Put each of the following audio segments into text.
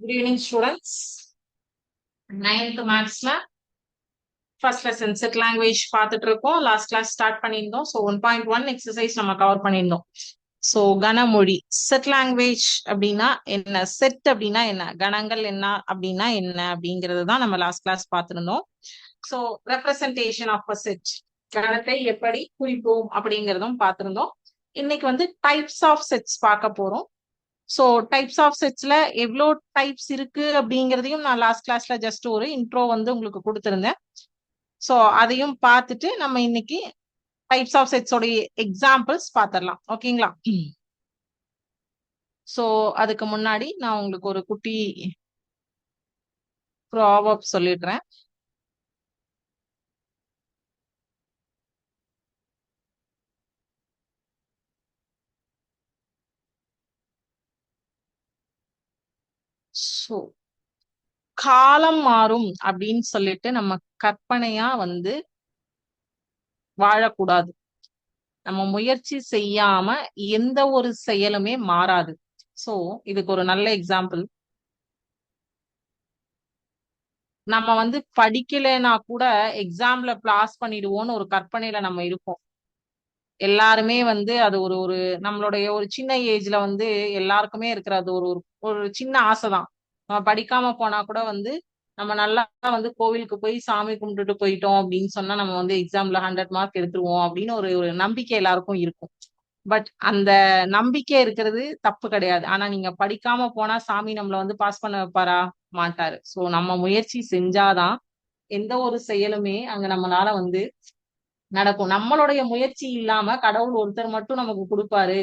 Good evening students ninth மேக்ஸ்ல first lesson set language பார்த்துட்டு இருக்கோம் லாஸ்ட் கிளாஸ் ஸ்டார்ட் பண்ணியிருந்தோம். So one point one exercise நம்ம cover பண்ணியிருந்தோம். ஸோ கனமொழி செட் லாங்குவேஜ் அப்படின்னா என்ன? செட் அப்படின்னா என்ன? கணங்கள் என்ன? அப்படின்னா என்ன? அப்படிங்கிறது தான் நம்ம லாஸ்ட் கிளாஸ் பார்த்துருந்தோம். So representation of a set கணத்தை எப்படி குறிப்போம் அப்படிங்கிறதும் பார்த்துருந்தோம். இன்னைக்கு வந்து டைப்ஸ் ஆஃப் செட்ஸ் பார்க்க போறோம். ஸோ டைப்ஸ் ஆஃப் செட்ஸ்ல எவ்வளோ டைப்ஸ் இருக்கு அப்படிங்கிறதையும் நான் லாஸ்ட் கிளாஸ்ல ஜஸ்ட் ஒரு இன்ட்ரோ வந்து உங்களுக்கு கொடுத்துருந்தேன். ஸோ அதையும் பார்த்துட்டு நம்ம இன்னைக்கு டைப்ஸ் ஆஃப் செட்ஸோடைய எக்ஸாம்பிள்ஸ் பார்த்துடலாம். ஓகேங்களா ஸோ அதுக்கு முன்னாடி நான் உங்களுக்கு ஒரு குட்டி ப்ராவப் சொல்லிடுறேன் ஸோ காலம் மாறும் அப்படின்னு சொல்லிட்டு நம்ம கற்பனையா வந்து வாழக்கூடாது. நம்ம முயற்சி செய்யாம எந்த ஒரு செயலுமே மாறாது. சோ இதுக்கு ஒரு நல்ல எக்ஸாம்பிள் நம்ம வந்து படிக்கலைன்னா கூட எக்ஸாம்ல பாஸ் பண்ணிடுவோம்னு ஒரு கற்பனையில நம்ம இருப்போம். எல்லாருமே வந்து அது ஒரு ஒரு நம்மளுடைய ஒரு சின்ன ஏஜ்ல வந்து எல்லாருக்குமே இருக்கிற அது ஒரு ஒரு சின்ன ஆசைதான். நம்ம படிக்காம போனா கூட வந்து நம்ம நல்லா வந்து கோவிலுக்கு போய் சாமி கும்பிட்டுட்டு போயிட்டோம் அப்படின்னு சொன்னா நம்ம வந்து எக்ஸாம்ல ஹண்ட்ரட் மார்க் எடுத்துருவோம் அப்படின்னு ஒரு ஒரு நம்பிக்கை எல்லாருக்கும் இருக்கும். பட் அந்த நம்பிக்கை இருக்கிறது தப்பு கிடையாது. ஆனா நீங்க படிக்காம போனா சாமி நம்மள வந்து பாஸ் பண்ண வைப்பாரா? மாட்டாரு. சோ நம்ம முயற்சி செஞ்சாதான் எந்த ஒரு செயலுமே அங்க நம்மளால வந்து நடக்கும். நம்மளுடைய முயற்சி இல்லாம கடவுள் ஒருத்தர் மட்டும் நமக்கு கொடுப்பாரு.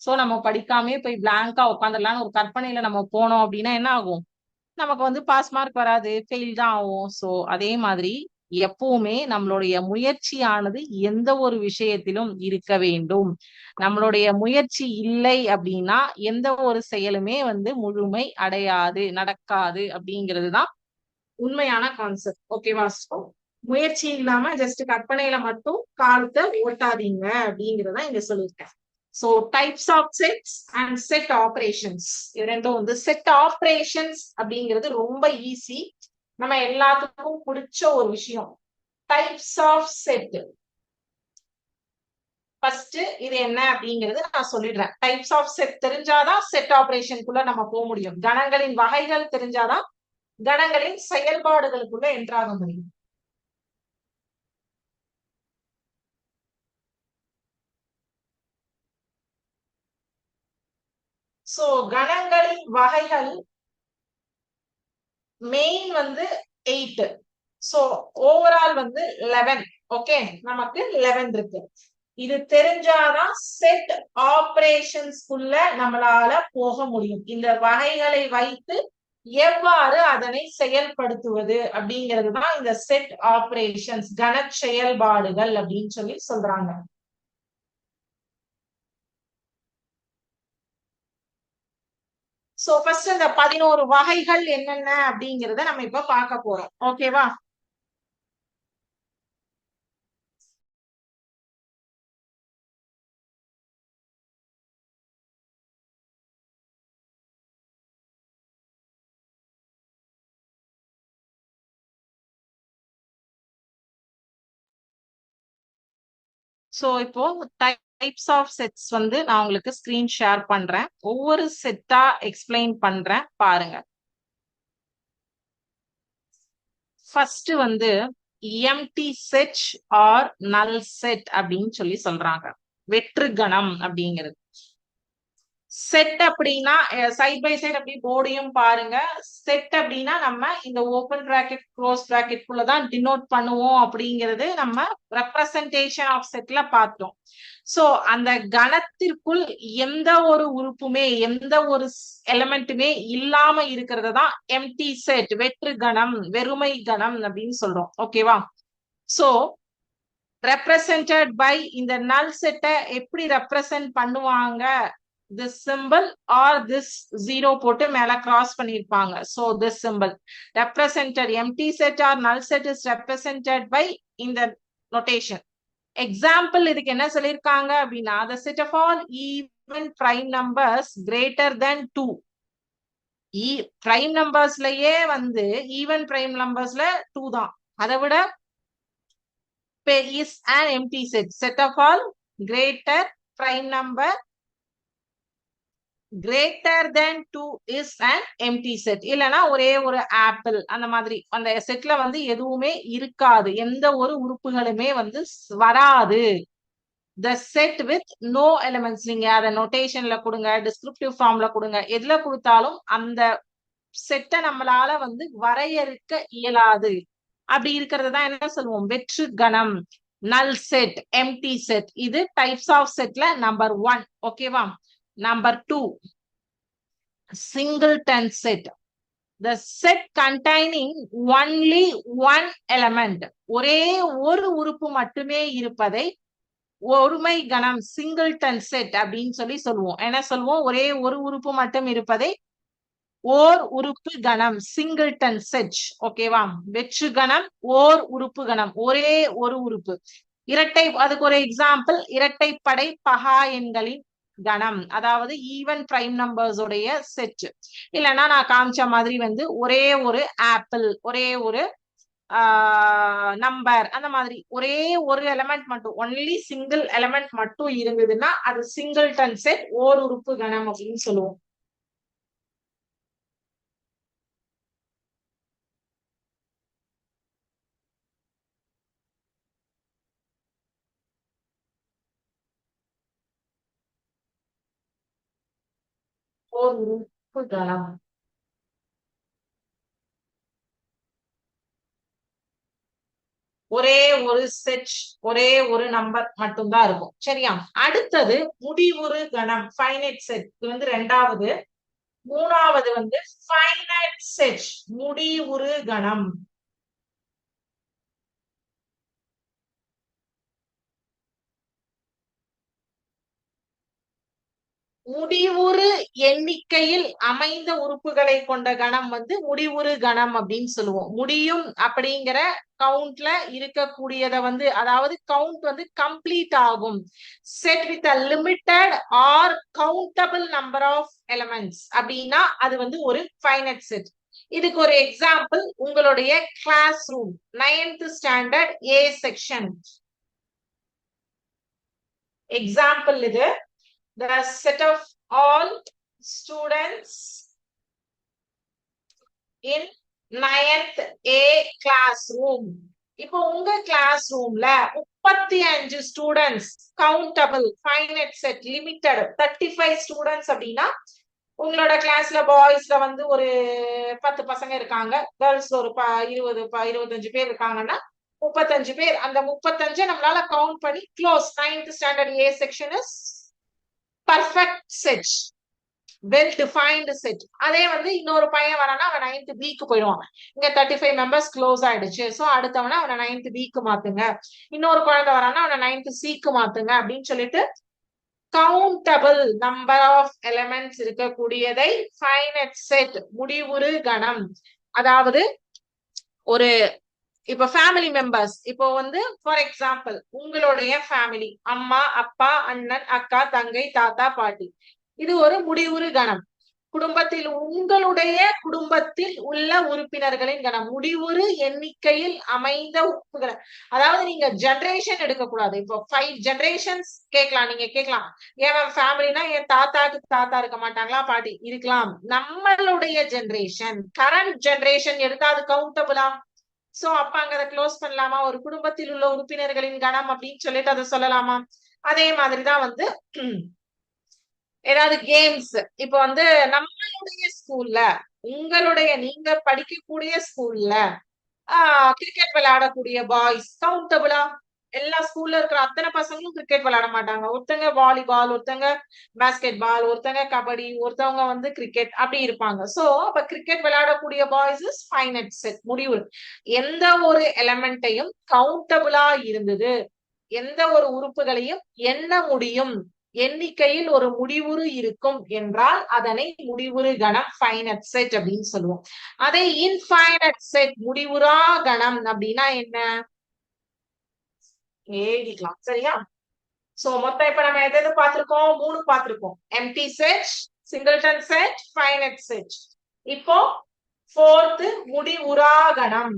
சோ நம்ம படிக்காமே போய் பிளாங்கா உட்காந்துடலாம்னு ஒரு கற்பனையில நம்ம போனோம் அப்படின்னா என்ன ஆகும்? நமக்கு வந்து பாஸ் மார்க் வராது ஃபெயில் தான் ஆகும். சோ அதே மாதிரி எப்பவுமே நம்மளுடைய முயற்சியானது எந்த ஒரு விஷயத்திலும் இருக்க வேண்டும். நம்மளுடைய முயற்சி இல்லை அப்படின்னா எந்த ஒரு செயலுமே வந்து முழுமை அடையாது நடக்காது அப்படிங்கிறது தான் உண்மையான கான்செப்ட் ஓகேவா முயற்சி இல்லாம ஜஸ்ட் கற்பனையில மட்டும் காலத்தை ஓட்டாதீங்க அப்படிங்கறத இங்க சொல்லியிருக்கேன். So types of sets and set operations இது ரெண்டும் வந்து செட் ஆப்ரேஷன்ஸ் அப்படிங்கிறது ரொம்ப ஈஸி நம்ம எல்லாத்துக்கும் பிடிச்ச ஒரு விஷயம். டைப்ஸ் ஆஃப் செட் ஃபர்ஸ்ட் இது என்ன அப்படிங்கிறது நான் சொல்லிடுறேன். டைப்ஸ் ஆஃப் செட் தெரிஞ்சாதான் செட் ஆபரேஷனுக்குள்ள நம்ம போக முடியும். கணங்களின் வகைகள் தெரிஞ்சாதான் கணங்களின் செயல்பாடுகளுக்குள்ள என்றாக முடியும். சோ கணங்களின் வகைகள் மெயின் வந்து எயிட் சோ ஓவரால் வந்து லெவன் ஓகே நமக்கு லெவன் இருக்கு. இது தெரிஞ்சாதான் செட் ஆபரேஷன்ஸ்குள்ள நம்மளால போக முடியும். இந்த வகைகளை வைத்து எவ்வாறு அதனை செயல்படுத்துவது அப்படிங்கிறது தான் இந்த செட் ஆபரேஷன்ஸ் கன செயல்பாடுகள் அப்படின்னு சொல்லி சொல்றாங்க. சோ ஃபர்ஸ்ட் இந்த பதினோரு வகைகள் என்னென்ன அப்படிங்கறத நம்ம இப்ப பார்க்க போறோம். ஓகேவா சோ இப்போ டைப்ஸ் ஆஃப் செட்ஸ் வந்து நான் உங்களுக்கு ஸ்க்ரீன் ஷேர் பண்றேன். ஒவ்வொரு செட்டா எக்ஸ்பிளைன் பண்றேன் பாருங்க. ஃபர்ஸ்ட் வந்து empty set or null set அப்படின்னு சொல்லி சொல்றாங்க. வெற்று கணம் அப்படிங்கிறது. செட் அப்படின்னா சைட் பை சைட் அப்படி போர்டையும் பாருங்க. செட் அப்படின்னா நம்ம இந்த ஓப்பன் பிராக்கெட் க்ளோஸ் பிராக்கெட் குள்ளதான் டினோட் பண்ணுவோம் அப்படிங்கிறது நம்ம ரெப்ரசன்டேஷன் ஆஃப் செட்ல பார்த்தோம். சோ அந்த கணத்திற்குள் எந்த ஒரு உறுப்புமே எந்த ஒரு எலமெண்ட்டுமே இல்லாம இருக்கிறது தான் எம்டி செட் வெற்று கணம் வெறுமை கணம் அப்படின்னு சொல்றோம். ஓகேவா சோ ரெப்ரசன்ட் பை இந்த நல் செட்டை எப்படி ரெப்ரசன்ட் பண்ணுவாங்க? This symbol or this zero போட்டு மேல கிராஸ் பண்ணிருப்பாங்க so this symbol represented empty set or null set is represented by இந்த நொட்டேஷன் எக்ஸாம்பிள் இதுக்கு என்ன சொல்லிருக்காங்க அப்படின்னா the set of all even prime numbers greater than two prime நம்பர்ஸ்லயே வந்து even prime நம்பர்ஸ்ல டூ தான் அதை விட is and empty set set of all greater prime number greater than two is and empty set இல்லனா ஒரே ஒரு apple அந்த மாதிரி. அந்த செட்ல வந்து எதுவுமே இருக்காது. எந்த ஒரு உறுப்புகளுமே வந்து வராது. The set with no elements நீங்க அதை நொட்டேஷன்ல கொடுங்க டிஸ்கிரிப்டிவ் ஃபார்ம்ல கொடுங்க. எதுல கொடுத்தாலும் அந்த செட்டை நம்மளால வந்து வரையறுக்க இயலாது. அப்படி இருக்கிறது தான் என்ன சொல்லுவோம்? வெற்று கணம். நல் செட் எம்டி செட் இது டைப்ஸ் ஆஃப் செட்ல நம்பர் ஒன் ஓகேவா number two singleton set. The set containing only one element. ஒரே ஒரு உறுப்பு மட்டுமே இருப்பதை ஒருமை கணம் சிங்கிள்டன் செட் அப்படின்னு சொல்லி சொல்லுவோம். என்ன சொல்லுவோம்? ஒரே ஒரு உறுப்பு மட்டும் இருப்பதை ஓர் உறுப்பு கணம் சிங்கிள்டன் செட் ஓகேவா வெற்று கணம் ஓர் உறுப்பு கணம். ஒரே ஒரு உறுப்பு. இரட்டை அதுக்கு ஒரு எக்ஸாம்பிள் இரட்டைப்படை பகா எண்களின் கணம். அதாவது ஈவன் பிரைம் நம்பர்ஸ் உடைய செட் இல்லைன்னா நான் காமிச்ச மாதிரி வந்து ஒரே ஒரு ஆப்பிள் ஒரே ஒரு நம்பர் அந்த மாதிரி ஒரே ஒரு எலமெண்ட் மட்டும் ஒன்லி சிங்கிள் எலமெண்ட் மட்டும் இருந்ததுன்னா அது சிங்கிள் டன் செட் ஓர் உறுப்பு கணம் அப்படின்னு சொல்லுவோம். ஓர் உறுப்பு கணம் ஒரே ஒரு செட் ஒரே ஒரு நம்பர் மட்டும்தான் இருக்கும். சரியா? அடுத்தது முடிவுறு கணம் ஃபைனைட் செட் இது வந்து ரெண்டாவது. மூணாவது வந்து ஃபைனைட் செட் முடிவுறு கணம். முடிவுறு எண்ணிக்கையில் அமைந்த உறுப்புகளை கொண்ட கணம் வந்து முடிவுறு கணம் அப்படின்னு சொல்லுவோம். முடியும் அப்படிங்கிற கவுண்ட்ல இருக்கக்கூடியத வந்து அதாவது கவுண்ட் வந்து கம்ப்ளீட் ஆகும். Set with a limited or countable number of elements அப்படின்னா அது வந்து ஒரு ஃபைனட் செட் இதுக்கு ஒரு எக்ஸாம்பிள் உங்களுடைய classroom ninth standard A section example இது. The set of all students in ninth A classroom. இப்போ உங்க கிளாஸ் ரூம்ல முப்பத்தி அஞ்சு students countable finite set limited thirty five students அப்படின்னா உங்களோட கிளாஸ்ல பாய்ஸ்ல வந்து ஒரு பத்து பசங்க இருக்காங்க கேர்ள்ஸ் ஒரு ப இருபது ப இருபத்தஞ்சு பேர் இருக்காங்கன்னா முப்பத்தஞ்சு பேர் அந்த முப்பத்தஞ்சு நம்மளால கவுண்ட் பண்ணி close ninth standard A section is perfect set well defined set அதே வந்து இன்னொரு பையன் வரானா அவன் நைன்த் பிக்கு போயிடுவான். இங்க தேர்ட்டி ஃபைவ் மெம்பர்ஸ் க்ளோஸ் ஆயிடுச்சு. ஸோ அடுத்தவன அவனை நைன்த் பிக்கு மாத்துங்க. இன்னொரு குழந்தை வரானா அவனை நைன்த் சிக்கு மாத்துங்க அப்படின்னு சொல்லிட்டு கவுண்டபிள் நம்பர் ஆஃப் எலமெண்ட்ஸ் இருக்கக்கூடியதை ஃபைனட் செட் முடிவுறு கணம். அதாவது ஒரு இப்ப ஃபேமிலி மெம்பர்ஸ் இப்போ வந்து ஃபார் எக்ஸாம்பிள் உங்களுடைய ஃபேமிலி அம்மா அப்பா அண்ணன் அக்கா தங்கை தாத்தா பாட்டி. இது ஒரு முடிவுறு கணம். குடும்பத்தில் உங்களுடைய குடும்பத்தில் உள்ள உறுப்பினர்களின் கணம். முடிவுறு எண்ணிக்கையில் அமைந்த உறுப்புகளை அதாவது நீங்க ஜெனரேஷன் எடுக்கக்கூடாது. இப்போ ஃபைவ் ஜென்ரேஷன்ஸ் கேட்கலாம். நீங்க கேட்கலாம். ஏன் ஃபேமிலினா என் தாத்தாக்கு தாத்தா இருக்க மாட்டாங்களா பாட்டி? இருக்கலாம். நம்மளுடைய ஜெனரேஷன் கரண்ட் ஜெனரேஷன் எடுத்தா அது கவுண்டபுளா சோ அப்ப அங்க அதை க்ளோஸ் பண்ணலாமா? ஒரு குடும்பத்தில் உள்ள உறுப்பினர்களின் கணம் அப்படின்னு சொல்லிட்டு அதை சொல்லலாமா? அதே மாதிரிதான் வந்து ஏதாவது கேம்ஸ் இப்ப வந்து நம்மளுடைய ஸ்கூல்ல உங்களுடைய நீங்க படிக்கக்கூடிய ஸ்கூல்ல ஆஹ் கிரிக்கெட் விளையாடக்கூடிய பாய்ஸ் கவுண்டபிளா எல்லா ஸ்கூல்ல இருக்கிற அத்தனை பசங்களும் கிரிக்கெட் விளையாட மாட்டாங்க. ஒருத்தங்க வாலிபால் ஒருத்தங்க பேஸ்கெட் பால் ஒருத்தங்க கபடி ஒருத்தவங்க வந்து கிரிக்கெட் அப்படி இருப்பாங்க. சோ அப்ப கிரிக்கெட் விளையாடக்கூடிய பாய்ஸ் இஸ் ஃபைனட் செட் முடிவு. எந்த ஒரு எலமெண்ட்டையும் கவுண்டபிளா இருந்தது. எந்த ஒரு உறுப்புகளையும் எண்ண முடியும். எண்ணிக்கையில் ஒரு முடிவுறு இருக்கும் என்றால் அதனை முடிவுறு கணம் ஃபைனட் செட் அப்படின்னு சொல்லுவோம். அதே இன்ஃபைனட் செட் முடிவுறா கணம் அப்படின்னா என்ன? எழுதிக்கலாம் சரியா? சோ மொத்தம் இப்ப நம்ம எது எது பார்த்திருக்கோம்? மூணு பார்த்திருக்கோம். Empty set singleton set finite set இப்போ ஃபோர்த்து முடிவுராகணம்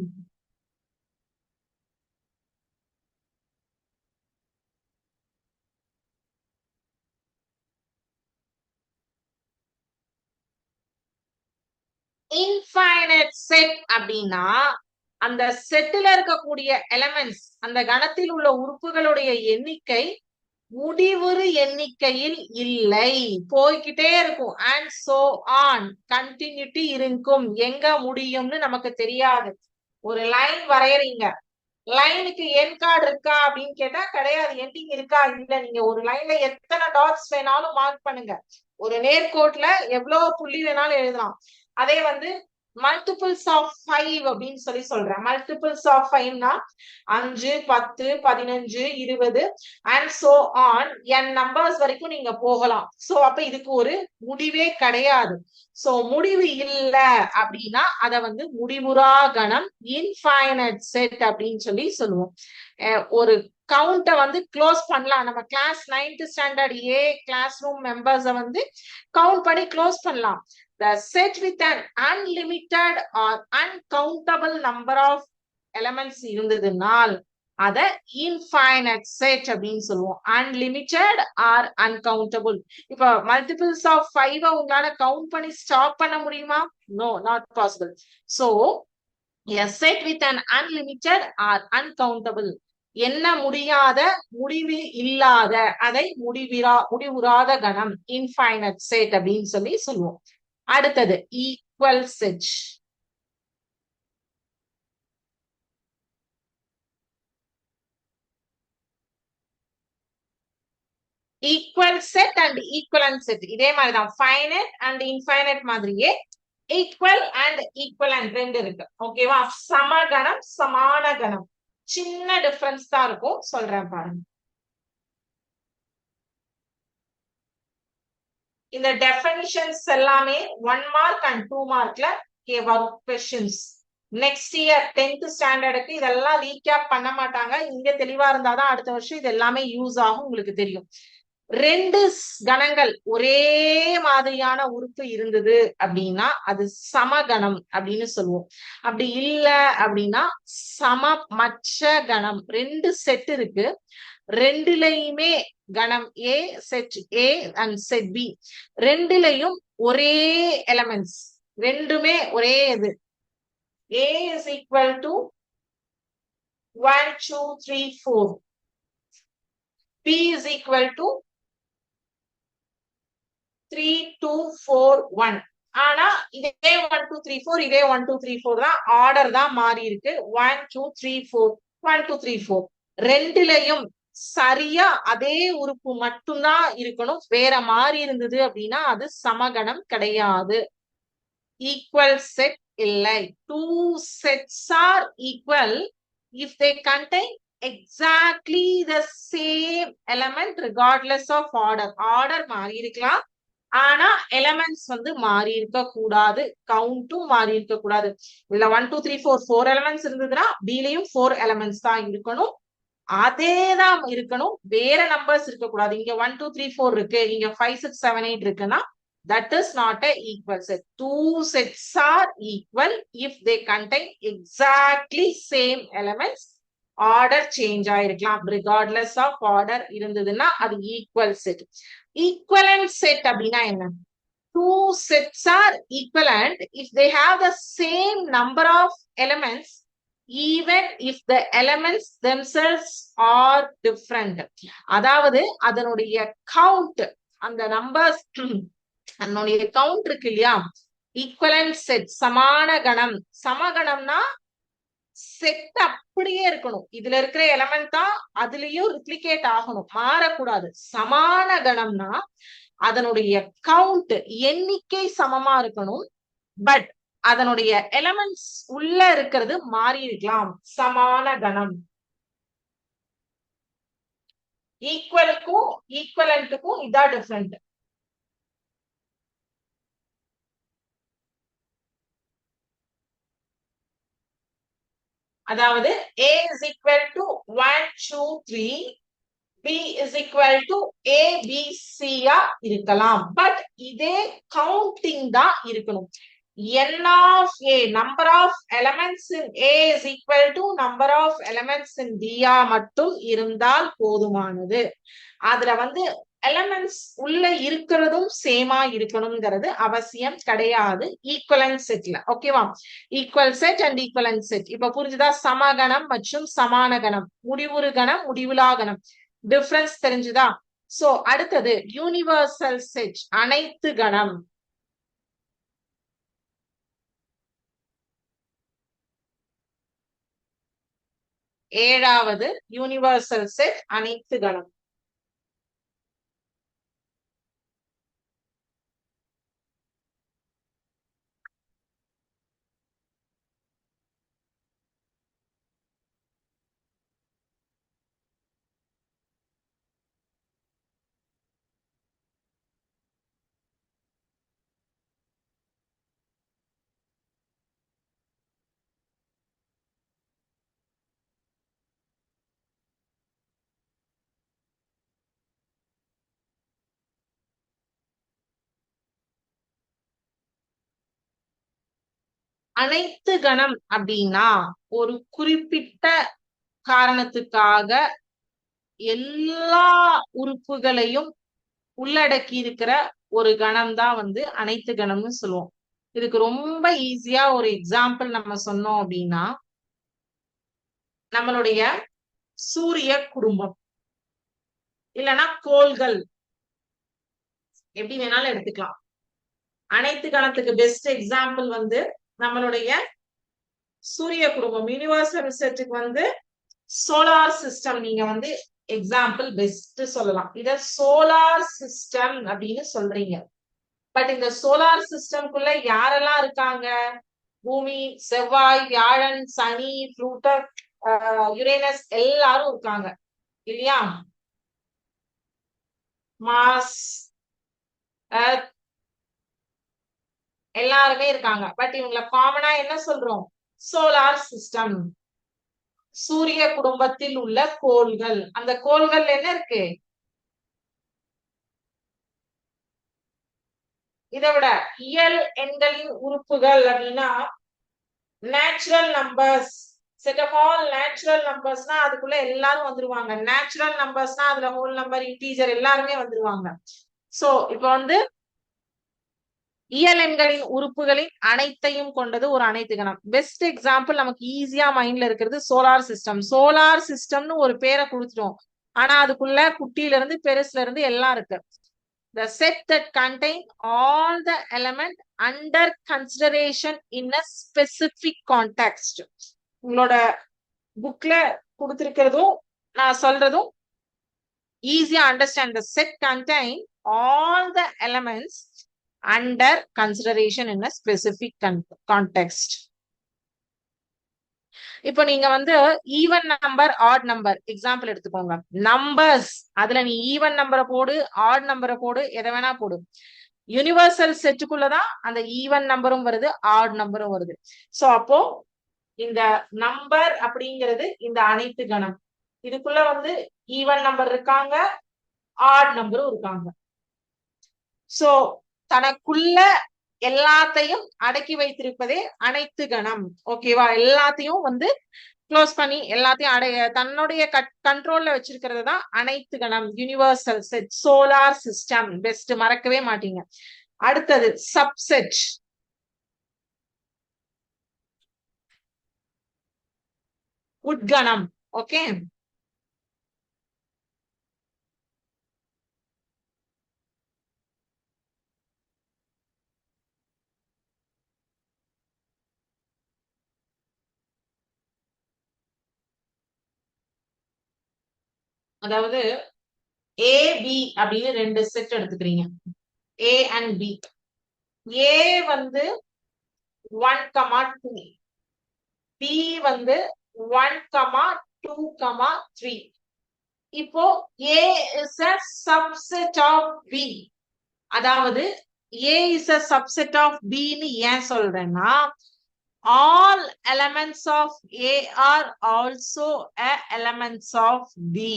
இன்ஃபைனட் செட் அப்படின்னா அந்த செட்டில் இருக்கக்கூடிய எலமெண்ட்ஸ் அந்த கணத்தில் உள்ள உறுப்புகளுடைய எண்ணிக்கை முடிவுறு எண்ணிக்கையில் இல்லை. போய்கிட்டே இருக்கும். அண்ட் சோ ஆன் கண்டினியூட்டி இருக்கும். எங்க முடியும்னு நமக்கு தெரியாது. ஒரு லைன் வரையறீங்க. லைனுக்கு என் கார்டு இருக்கா அப்படின்னு கேட்டா கிடையாது. எண்டிங் இருக்கா? இல்ல. நீங்க ஒரு லைன்ல எத்தனை டாட்ஸ் வேணாலும் மார்க் பண்ணுங்க. ஒரு நேர்கோட்ல எவ்வளவு புள்ளி வேணாலும் எழுதலாம். அதே வந்து மல்டிபிள்ஸ் ஆஃப் ஃபைவ் அப்படின்னு சொல்லி சொல்றேன். மல்டிபிள்ஸ் ஆஃப் ஃபைவ்னா அஞ்சு பத்து பதினஞ்சு இருபது and so on n numbers வரைக்கும் நீங்க போகலாம். சோ அப்ப இதுக்கு ஒரு முடிவே கிடையாது. சோ முடிவு இல்ல அப்படின்னா அத வந்து முடிவுறா கணம் இன்ஃபைனட் செட் அப்படின்னு சொல்லி சொல்லுவோம். ஒரு கவுண்ட வந்து க்ளோஸ் பண்ணலாம். நம்ம class ninth standard A class room members வந்து கவுண்ட் பண்ணி க்ளோஸ் பண்ணலாம். The set with an unlimited or uncountable number of elements இருந்ததுனால் அத இன்ஃபைனட் செட் அப்படின்னு சொல்லுவோம். அன்லிமிட்டெட் ஆர் அன்கவுண்டபிள் இப்ப மல்டிபிள்ஸ் ஆஃப் ஃபைவ் உங்களால கவுண்ட் பண்ணி ஸ்டாப் பண்ண முடியுமா? No not possible so a set with un unlimited or uncountable என்ன முடியாத முடிவு இல்லாத அதை முடிவிரா முடிவுறாத கணம். இன்ஃபைனட் செட் அப்படின்னு சொல்லி சொல்லுவோம். அடுத்தது equal set equal set and equivalent set இதே மாதிரிதான் ஃபைனட் அண்ட் இன்ஃபைனட் மாதிரியே ஈக்குவல் அண்ட் ஈக்குவலன் ரெண்டு இருக்கு. ஓகேவா சமகணம் சமான கணம். சின்ன டிஃபரன்ஸ் தான் இருக்கும். சொல்றேன் பாருங்க. இந்த டெஃபனிஷன்ஸ் எல்லாமே ஒன் மார்க் அண்ட் டூ மார்க்ல வரும் கொஸ்டின்ஸ் நெக்ஸ்ட் இயர் டென்த் ஸ்டாண்டர்டுக்கு இதெல்லாம் ரீகேப் பண்ண மாட்டாங்க. இங்க தெளிவா இருந்தாதான் அடுத்த வருஷம் இது எல்லாமே யூஸ் ஆகும் உங்களுக்கு தெரியும். ரெண்டு கணங்கள் ஒரே மாதிரியான உறுப்பு இருந்தது அப்படின்னா அது சமகணம் அப்படின்னு சொல்லுவோம். அப்படி இல்ல அப்படின்னா சம மச்ச கணம் ரெண்டு செட் இருக்கு. ரெண்டுலையுமே கணம் A set A and set B ரெண்டுலையும் ஒரே எலமெண்ட்ஸ் ரெண்டுமே ஒரே இது. A is equal to one two three four B is equal to three two four one ஆனா இதே ஒன் டூ த்ரீ ஃபோர் இதே ஒன் டூ த்ரீ ஃபோர் தான் order தான் மாறி இருக்கு one two three four one two three four ரெண்டுலையும் சரியா அதே உறுப்பு மட்டும்தான் இருக்கணும். வேற மாதிரி இருந்தது அப்படின்னா அது சமகணம் கிடையாது. ஈக்குவல் செட் இல்லை. Two sets are equal if they contain exactly the same element regardless of order order மாறி இருக்கலாம் ஆனா எலமெண்ட்ஸ் வந்து மாறி இருக்க கூடாது கவுண்டும் மாறி இருக்க கூடாது இல்ல one two three four four elements இருந்ததுன்னா பிலையும் ஃபோர் எலமெண்ட்ஸ் தான் இருக்கணும். அதேதான் இருக்கணும். வேற நம்பர்ஸ் இருக்கக்கூடாது. இங்க ஒன் டூ த்ரீ ஃபோர் இருக்கு. இங்க ஃபைவ் சிக்ஸ் செவன் எயிட் இருக்குன்னா that is not a equal set two sets are equal if they contain exactly same elements order change ஆயிருக்கலாம். Regardless of order இருந்ததுன்னா அது ஈக்குவல் செட் ஈக்குவலன்ட் செட் அப்படின்னா என்ன? Two sets are equivalent if they have the same number of elements even if the elements themselves are different அதாவது அதனுடைய count அந்த numbers அதனுடைய count இருக்கு இல்லையா? ஈக்குவலன் செட் சமான கணம். சமகணம்னா செட் அப்படியே இருக்கணும். இதுல இருக்கிற எலமெண்ட் தான் அதுலயும் ரிப்ளிகேட் ஆகணும். மாறக்கூடாது. சமான கணம்னா அதனுடைய கவுண்ட் எண்ணிக்கை சமமா இருக்கணும். பட் அதனுடைய எலமெண்ட்ஸ் உள்ள இருக்கிறது மாறி இருக்கலாம். சமான கணம். ஈக்குவலுக்கும் ஈக்குவலண்ட்டுக்கும் இதான் டிஃப்ரெண்ட் அதாவது A is equal to one two three B is equal to A B சியா இருக்கலாம். பட் இதே கவுண்டிங் தான் இருக்கணும். N of a number of elements in a is equal to number of elements in b ஆ மட்டும் இருந்தால் போதுமானது. அதுல வந்து elements உள்ள இருக்கிறதும் சேமா இருக்கணும்ங்கிறது அவசியம் கிடையாது. ஈக்குவலன் செட்ல ஓகேவா equal set and equivalent set இப்ப புரிஞ்சுதா? சமகணம் மற்றும் சமான கணம். முடிவுறு கணம் முடிவுலா கணம். டிஃபரன்ஸ் தெரிஞ்சுதா? சோ அடுத்தது யூனிவர்சல் செட் அனைத்து கணம். ஏழாவது யூனிவர்சல் செட் அனைத்து கணம் அனைத்து கணம் அப்படின்னா ஒரு குறிப்பிட்ட காரணத்துக்காக எல்லா உறுப்புகளையும் உள்ளடக்கி இருக்கிற ஒரு கணம் தான் வந்து அனைத்து கணம்னு சொல்லுவோம். இதுக்கு ரொம்ப ஈஸியா ஒரு எக்ஸாம்பிள் நம்ம சொன்னோம் அப்படின்னா நம்மளுடைய சூரிய குடும்பம். இல்லைன்னா கோள்கள். எப்படி வேணாலும் எடுத்துக்கலாம். அனைத்து கணத்துக்கு பெஸ்ட் எக்ஸாம்பிள் வந்து நம்மளுடைய சூரிய குடும்பம் யூனிவர்சல் ரிசர்ச்சுக்கு வந்து சோலார் சிஸ்டம் நீங்க வந்து எக்ஸாம்பிள் பெஸ்ட் சொல்லலாம். இத சோலார் சிஸ்டம் அப்படின்னு சொல்றீங்க. பட் இந்த சோலார் சிஸ்டம்குள்ள யாரெல்லாம் இருக்காங்க? பூமி செவ்வாய் வியாழன் சனி புளூட்டர் யுரேனஸ் எல்லாரும் இருக்காங்க. இல்லையா? மாஸ் எல்லாருமே இருக்காங்க. பட் இவங்கள காமனா என்ன சொல்றோம்? சோலார் சிஸ்டம் சூரிய குடும்பத்தில் உள்ள கோள்கள். அந்த கோள்கள் என்ன இருக்கு? இதை விட இயல் எண்களின் உறுப்புகள் அப்படின்னா natural numbers set of all natural நம்பர்ஸ்னா அதுக்குள்ள எல்லாரும் வந்துருவாங்க. நேச்சுரல் நம்பர்ஸ்னா அதுல ஹோல் நம்பர் இன்டீஜர் எல்லாருமே வந்துருவாங்க. சோ இப்போ வந்து இயல்எம்களின் உறுப்புகளின் அனைத்தையும் கொண்டது ஒரு அனைத்து கணம். பெஸ்ட் எக்ஸாம்பிள் நமக்கு ஈஸியா மைண்ட்ல இருக்கிறது சோலார் சிஸ்டம் சோலார் சிஸ்டம்னு ஒரு பேரை கொடுத்துட்டோம். ஆனா அதுக்குள்ள குட்டியில இருந்து பெருசுல இருந்து எல்லாம் இருக்கு. The set that contain all the element under consideration in a specific contact உங்களோட புக்ல கொடுத்துருக்கிறதும் நான் சொல்றதும் ஈஸியா understand the set contain all the elements under consideration in a specific context இப்போ நீங்க வந்து even number odd number example எடுத்துக்கோங்க. நம்பர்ஸ் அதுல நீ ஈவன் நம்பரை போடு ஆட் நம்பரை போடு எதை வேணா போடு. யூனிவர்சல் செட்டுக்குள்ளதான் அந்த ஈவன் நம்பரும் வருது ஆட் நம்பரும் வருது. சோ அப்போ இந்த நம்பர் அப்படிங்கிறது இந்த அனைத்து கணம். இதுக்குள்ள வந்து ஈவன் நம்பர் இருக்காங்க ஆட் நம்பரும் இருக்காங்க. சோ தனக்குள்ள எல்லாத்தையும் அடக்கி வைத்திருப்பதே அனைத்து கணம். ஓகேவா எல்லாத்தையும் வந்து க்ளோஸ் பண்ணி எல்லாத்தையும் அடைய தன்னுடைய கண்ட்ரோல்ல வச்சிருக்கிறது தான் அனைத்து கணம். Universal set solar system best மறக்கவே மாட்டீங்க. அடுத்தது சப்செட் உட்கணம். ஓகே அதாவது ஏ பி அப்படின்னு ரெண்டு செட் எடுத்துக்கிறீங்க. ஏ அண்ட் பி ஏ வந்து ஒன் கமா டூ பி வந்து one comma two comma three இப்போ A is a subset of B அதாவது A is a subset of பின்னு ஏன் சொல்றேன்னா all elements of A are also elements of B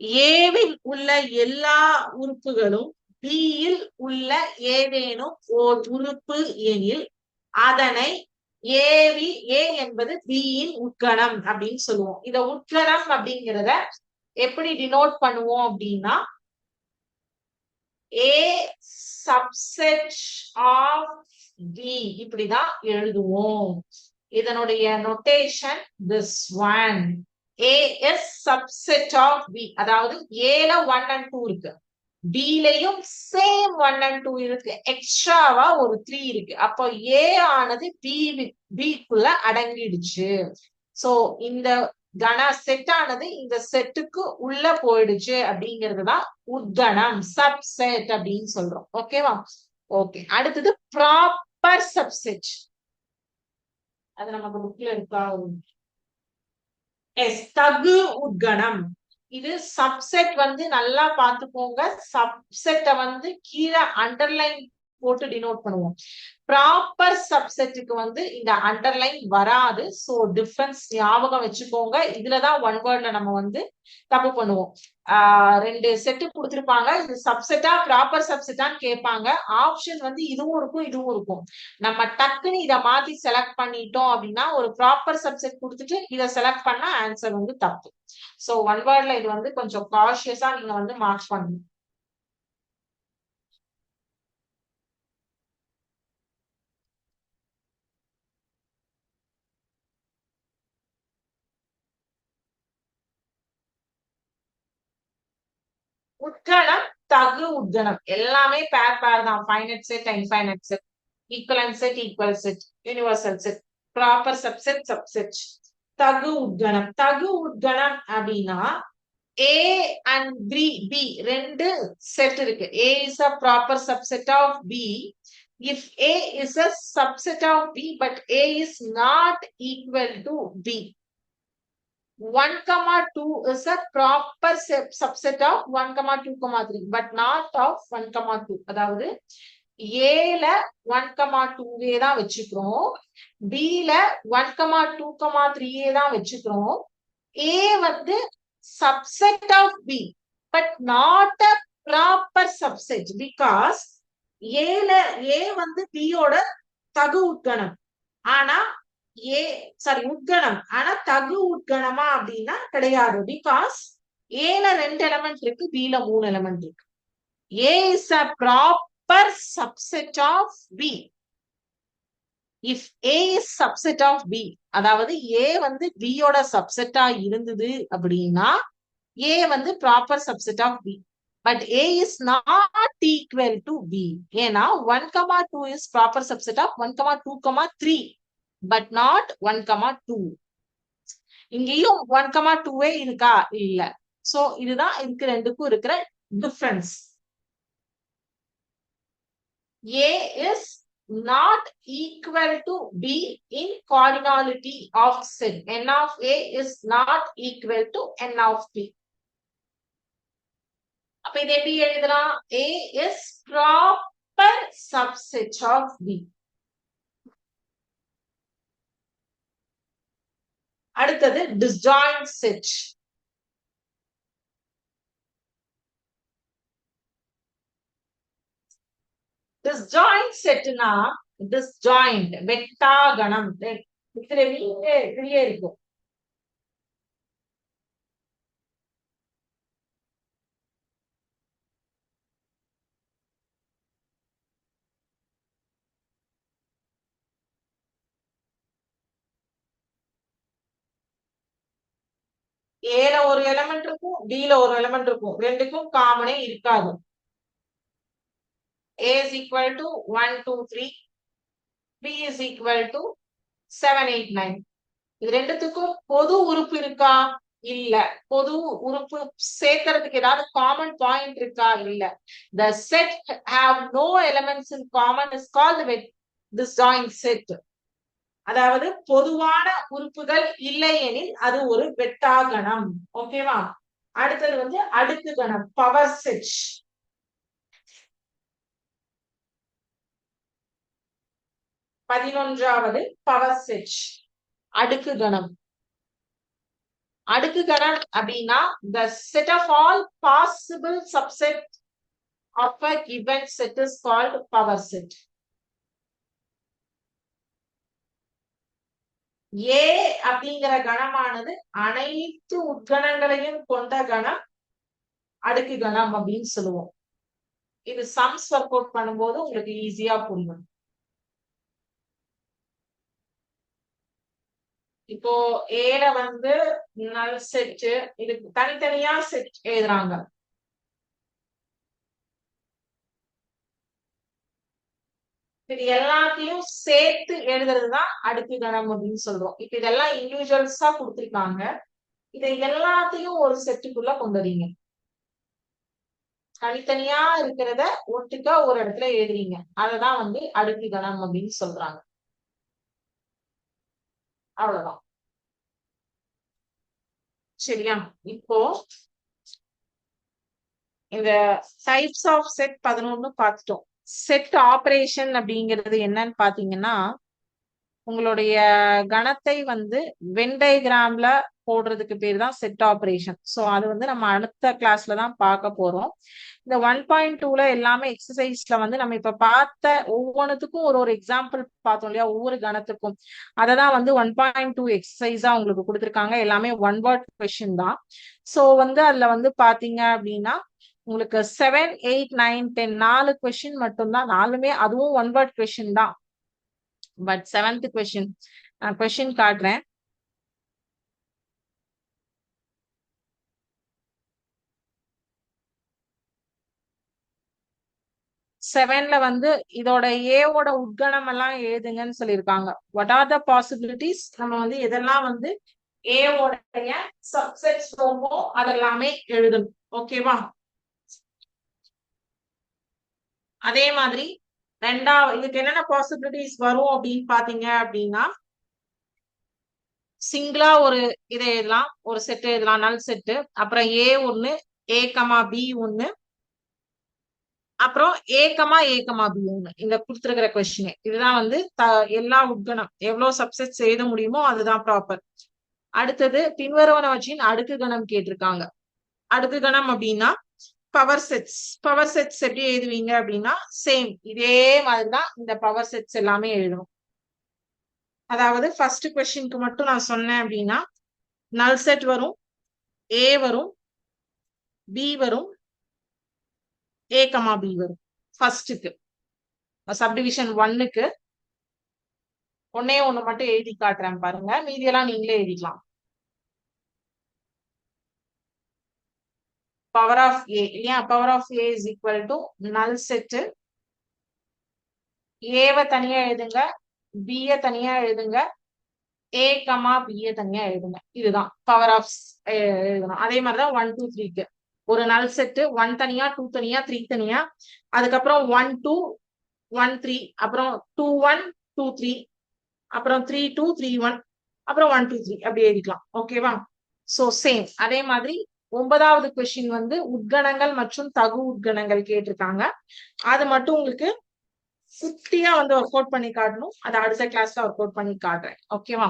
ஏவில் உள்ள எல்லா உறுப்புகளும் பியில் உள்ள ஏதேனும் ஓர் உறுப்பு எனில் அதனை ஏவி ஏ என்பது பியின் உட்கணம் அப்படின்னு சொல்லுவோம். இத உட்கணம் அப்படிங்கிறத எப்படி டினோட் பண்ணுவோம் அப்படின்னா ஏ சப்செட் ஆஃப் பி இப்படிதான் எழுதுவோம். இதனுடைய notation this one A is subset of B அதாவது ஏல ஒன் அண்ட் டூ இருக்கு. பிலையும் சேம் ஒன் அண்ட் டூ இருக்கு. எக்ஸ்ட்ராவா ஒரு த்ரீ இருக்கு. அப்போ ஏ ஆனது பி பிக்குள்ள அடங்கிடுச்சு. சோ இந்த கண செட் ஆனது இந்த செட்டுக்கு உள்ள போயிடுச்சு அப்படிங்கிறது தான் உத்கணம் சப்செட் அப்படின்னு சொல்றோம். ஓகேவா ஓகே அடுத்தது ப்ராப்பர் சப்செட் அது நமக்கு புக்ல இருக்கா? எஸ் தகு உத்கணம் இது சப்செட் வந்து நல்லா பாத்துக்கோங்க சப்செட்டை வந்து கீழே அண்டர்லைன் போட்டு டினோட் பண்ணுவோம். ப்ராப்பர் சப்செட்டுக்கு வந்து இந்த அண்டர்லைன் வராது. சோ டிஃபரன்ஸ் ஞாபகம் வச்சுக்கோங்க. இதுலதான் ஒன் வேர்ட்ல நம்ம வந்து தப்பு பண்ணுவோம். ஆஹ் ரெண்டு செட்டு கொடுத்துருப்பாங்க. இது சப்செட்டா ப்ராப்பர் சப்செட்டான்னு கேட்பாங்க. ஆப்ஷன் வந்து இதுவும் இருக்கும் இதுவும் இருக்கும். நம்ம டக்குன்னு இதை மாத்தி செலக்ட் பண்ணிட்டோம் அப்படின்னா ஒரு ப்ராப்பர் சப்செட் கொடுத்துட்டு இதை செலக்ட் பண்ணா ஆன்சர் வந்து தப்பு. சோ ஒன் வேர்ட்ல இது வந்து கொஞ்சம் காஷியஸா நீங்க வந்து மார்க் பண்ணணும். உட்கணம் தகு உட்கணம் எல்லாமே பேர் பேர் தான். Finite set infinite set equivalent set equal set universal set proper subset subset தகு உட்கணம் தகு உட்கணம் அப்படின்னா ஏ அண்ட் பி பி ரெண்டு செட் இருக்கு. A is a proper subset of B if A is a subset of B but A is not equal to B 1 comma 2 is a proper subset of 1 comma 2 comma 3 but not of 1 comma two அதாவது ஏல one comma டூவே தான் வச்சுக்கிறோம் பில one comma two comma த்ரீயே தான் வச்சுக்கிறோம் A வந்து subset of B but not a proper subset because ஏல ஏ வந்து பியோட தகு உட்கணம் ஆனா ஏ சாரி உட்கணம். ஆனா தகு உட்கணமா அப்படின்னா கிடையாது. பிகாஸ் ஏல ரெண்டு எலமெண்ட் இருக்கு பில மூணு எலமெண்ட் இருக்கு. A is a proper subset of B if A is subset of B அதாவது ஏ வந்து பியோட சப்செட்டா இருந்தது அப்படின்னா ஏ வந்து proper subset of B but A is not equal to B ஏன்னா one comma two is proper subset of one comma two comma three but not one comma two இங்கேயும் one comma டூவே இருக்கா? இல்ல. So இதுதான் இதுக்கு ரெண்டுக்கும் இருக்கிற difference A is not equal to B in cardinality of then N of A is not equal to N of B அப்ப இது எப்படி எழுதலாம்? A is proper subset of B அடுத்தது டிஸ்ஜாயின் செட் டிஸ்ஜாயின் செட்னா டிஸ்ஜாயிண்ட் வெட்டாகணம். இதுல இதுலயே இருக்கும். ஏல ஒரு எலமெண்ட் இருக்கும் டில ஒரு எலமெண்ட் இருக்கும். ரெண்டுக்கும் காமனே இருக்காது. A is equal to one two three B is equal to seven eight nine இது ரெண்டுத்துக்கும் பொது உறுப்பு இருக்கா? இல்ல. பொது உறுப்பு சேர்க்கறதுக்கு ஏதாவது காமன் பாயிண்ட் இருக்கா? இல்ல. The set have no elements in common is called disjoint set அதாவது பொதுவான உறுப்புகள் இல்லை எனில் அது ஒரு வெட்டாகணம். ஓகேவா அடுத்தது வந்து அடுக்கு கணம் பவர் செட் பதினொன்றாவது பவர் செட் அடுக்கு கணம். அடுக்கு கணம் அப்படின்னா the set of all possible subset of a given set is called. A அப்படிங்கிற கணமானது அனைத்து உட்கணங்களையும் கொண்ட கணம் அடுக்கு கணம் அப்படின்னு சொல்லுவோம். இது சம்ஸ் ஒர்க் அவுட் பண்ணும்போது உங்களுக்கு ஈஸியா புரியும். இப்போ ஏல வந்து நல் செட் இதுக்கு தனித்தனியா செட் எழுதுறாங்க. இது எல்லாத்தையும் சேர்த்து எழுதுறதுதான் அடுக்கு கணம் அப்படின்னு சொல்றோம். இப்ப இதெல்லாம் இண்டிவிஜுவல்ஸா கொடுத்துருக்காங்க. இதை எல்லாத்தையும் ஒரு செட்டுக்குள்ள கொண்டு வரீங்க. தனித்தனியா இருக்கிறத ஒட்டுக்கா ஒரு இடத்துல எழுதுறீங்க. அததான் வந்து அடுக்கு கணம் அப்படின்னு சொல்றாங்க. அவ்வளவுதான். சரியா? இப்போ இந்த டைப்ஸ் ஆஃப் செட் பதினொன்னு பார்த்துட்டோம். செட் ஆபரேஷன் அப்படிங்கிறது என்னன்னு பாத்தீங்கன்னா உங்களுடைய கணத்தை வந்து வெண்டைகிராம்ல போடுறதுக்கு பேர் தான் செட் ஆபரேஷன் ஸோ அது வந்து நம்ம அடுத்த கிளாஸ்ல தான் பார்க்க போறோம். இந்த ஒன் பாயிண்ட் டூல எல்லாமே எக்ஸசைஸ்ல வந்து நம்ம இப்ப பார்த்த ஒவ்வொன்றுத்துக்கும் ஒரு ஒரு எக்ஸாம்பிள் பார்த்தோம் இல்லையா? ஒவ்வொரு கணத்துக்கும். அதை தான் வந்து ஒன் பாயிண்ட் டூ எக்ஸசைஸா உங்களுக்கு கொடுத்துருக்காங்க. எல்லாமே ஒன் வேர்ட் கொஷின் தான். ஸோ வந்து அதுல வந்து பாத்தீங்க அப்படின்னா உங்களுக்கு செவன் எயிட் நைன் டென் நாலு கொஸ்டின் மட்டும்தான். நாலுமே அதுவும் ஒன் வேர்ட் கொஸ்டின் தான். பட் செவன்த் கொஸ்டின் நான் கொஸ்டின் காட்டுறேன். செவன்ல வந்து இதோட ஏவோட உட்கணம் எல்லாம் எழுதுங்கன்னு சொல்லியிருக்காங்க. வாட் ஆர் த பாசிபிலிட்டிஸ் நம்ம வந்து இதெல்லாம் வந்து ஏவோடைய சப்செட்ஸ் அதெல்லாமே எழுதணும். ஓகேவா அதே மாதிரி ரெண்டாவது இதுக்கு என்னென்ன பாசிபிலிட்டிஸ் வரும் அப்படின்னு பாத்தீங்க அப்படின்னா சிங்கிளா ஒரு இதை எழுதலாம் ஒரு செட்டு எழுதலாம் நல் செட்டு அப்புறம் ஏ ஒன்னு ஏ கமா பி ஒன்னு அப்புறம் ஏக்கமா ஏக்கமா பி ஒன்னு இந்த கொடுத்துருக்கிற கொஸ்டின் இதுதான் வந்து த எல்லா உட்கணம். எவ்வளவு சப்செட்ஸ் எழுத முடியுமோ அதுதான் ப்ராப்பர் அடுத்தது பின்வருவனவற்றின் அடுக்கு கணம் கேட்டிருக்காங்க. அடுக்கு கணம் அப்படின்னா பவர் செட்ஸ் பவர் செட்ஸ் எப்படி எழுதுவீங்க அப்படின்னா சேம் இதே மாதிரிதான் இந்த பவர் செட்ஸ் எல்லாமே எழுதணும் அதாவது ஃபர்ஸ்ட் கொஸ்டினுக்கு மட்டும் நான் சொன்னேன் அப்படின்னா நல் செட் வரும் ஏ வரும் பி வரும் ஏ கமா பி வரும். ஃபர்ஸ்டுக்கு சப்டிவிஷன் ஒன்னுக்கு ஒன்னே ஒண்ணு மட்டும் எழுதி காட்டுறேன் பாருங்க. மீதியெல்லாம் நீங்களே எழுதிக்கலாம். பவர் ஆஃப் ஏ இல்லையா? Power of A is equal to null set ஏவை தனியா எழுதுங்க பிய தனியா எழுதுங்க ஏ கமா பிய தனியா எழுதுங்க. இதுதான் பவர் ஆஃப் எழுதணும். அதே மாதிரிதான் ஒன் டூ த்ரீக்கு ஒரு நல் செட்டு ஒன் தனியா டூ தனியா த்ரீ தனியா. அதுக்கப்புறம் ஒன் டூ ஒன் த்ரீ அப்புறம் டூ ஒன் டூ த்ரீ அப்புறம் த்ரீ டூ த்ரீ ஒன் அப்புறம் ஒன் டூ த்ரீ அப்படி எழுதிக்கலாம். ஓகேவா சோ சேம் அதே மாதிரி ஒன்பதாவது கொஸ்டின் வந்து உட்கணங்கள் மற்றும் தகு உட்கணங்கள் கேட்டிருக்காங்க. அது மட்டும் உங்களுக்கு குட்டியா வந்து ஒர்க் அவுட் பண்ணி காட்டணும். அதை அடுத்த கிளாஸ்ல ஒர்க் அவுட் பண்ணி காட்டுறேன். ஓகேவா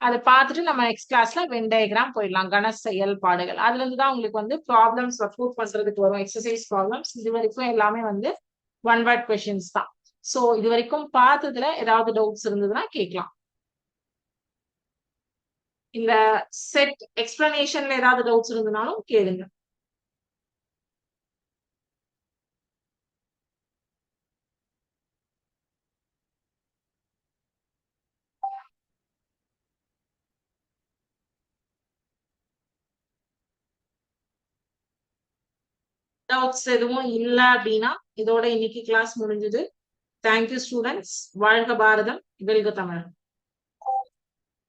அதை பார்த்துட்டு நம்ம நெக்ஸ்ட் கிளாஸ்ல வென் டயக்ராம் போயிடலாம். கன செயல்பாடுகள் அதுல இருந்து தான் உங்களுக்கு வந்து ப்ராப்ளம்ஸ் ஒர்க் அவுட் பண்றதுக்கு வரும். எக்ஸசைஸ் ப்ராப்ளம்ஸ் இது வரைக்கும் எல்லாமே வந்து ஒன் வேர்ட் கொஸ்டின்ஸ் தான். சோ இது வரைக்கும் பார்த்ததுல ஏதாவது டவுட்ஸ் இருந்ததுன்னா கேட்கலாம். இந்த செட் எக்ஸ்பிளனேஷன்ல ஏதாவது டவுட்ஸ் இருந்தனாலும் கேளுங்க. டவுட்ஸ் எதுவும் இல்லை அப்படின்னா இதோட இன்னைக்கு கிளாஸ் முடிஞ்சது. தேங்க்யூ ஸ்டூடெண்ட்ஸ் வாழ்க பாரதம். வெல்க தமிழ்.